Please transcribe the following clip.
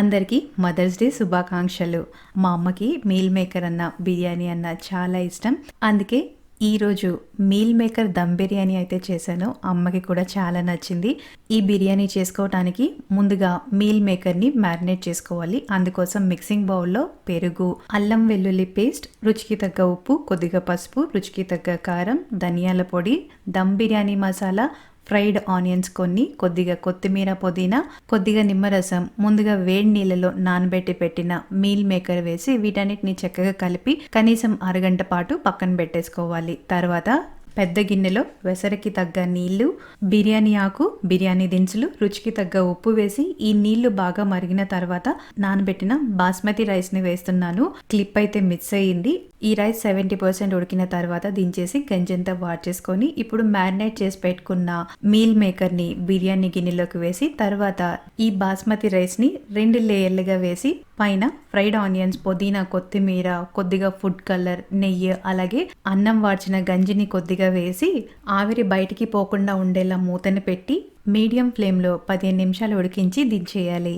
అందరికీ mothers day శుభాకాంక్షలు. మా అమ్మకి మీల్ మేకర్ అన్న బిర్యానీ అన్న చాలా ఇష్టం. అందుకే ఈరోజు మీల్ మేకర్ దమ్ బిర్యానీ అయితే చేశాను. అమ్మకి కూడా చాలా నచ్చింది. ఈ బిర్యానీ చేసుకోవటానికి ముందుగా మీల్ మేకర్ని మ్యారినేట్ చేసుకోవాలి. అందుకోసం మిక్సింగ్ బౌల్లో పెరుగు అల్లం వెల్లుల్లి పేస్ట్ రుచికి తగ్గ ఉప్పు కొద్దిగా పసుపు రుచికి తగ్గ కారం ధనియాల పొడి దమ్ బిర్యానీ మసాలా ఫ్రైడ్ ఆనియన్స్ కొన్ని కొద్దిగా కొత్తిమీర పుదీనా కొద్దిగా నిమ్మరసం ముందుగా వేడి నీళ్ళలో నానబెట్టి పెట్టిన మీల్ మేకర్ వేసి వీటన్నిటిని చక్కగా కలిపి కనీసం అరగంట పాటు పక్కన పెట్టేసుకోవాలి. తర్వాత పెద్ద గిన్నెలో వెసరికి తగ్గ నీళ్ళు బిర్యానీ ఆకు బిర్యానీ దినుసులు రుచికి తగ్గ ఉప్పు వేసి ఈ నీళ్ళు బాగా మరిగిన తర్వాత నానబెట్టిన బాస్మతి రైస్ని వేస్తున్నాను. క్లిప్ అయితే మిస్ అయ్యింది. ఈ రైస్ సెవెంటీ పర్సెంట్ ఉడికిన తర్వాత దించేసి గంజంతా వాడ్చేసుకొని ఇప్పుడు మ్యారినేట్ చేసి పెట్టుకున్న మీల్ మేకర్ని బిర్యానీ గిన్నెలోకి వేసి తర్వాత ఈ బాస్మతి రైస్ని రెండు లేయర్లుగా వేసి పైన ఫ్రైడ్ ఆనియన్స్ పుదీనా కొత్తిమీర కొద్దిగా ఫుడ్ కలర్ నెయ్యి అలాగే అన్నం వాడ్చిన గంజిని కొద్దిగా వేసి ఆవిరి బయటికి పోకుండా ఉండేలా మూతను పెట్టి మీడియం ఫ్లేమ్లో పదిహేను నిమిషాలు ఉడికించి దించేయాలి.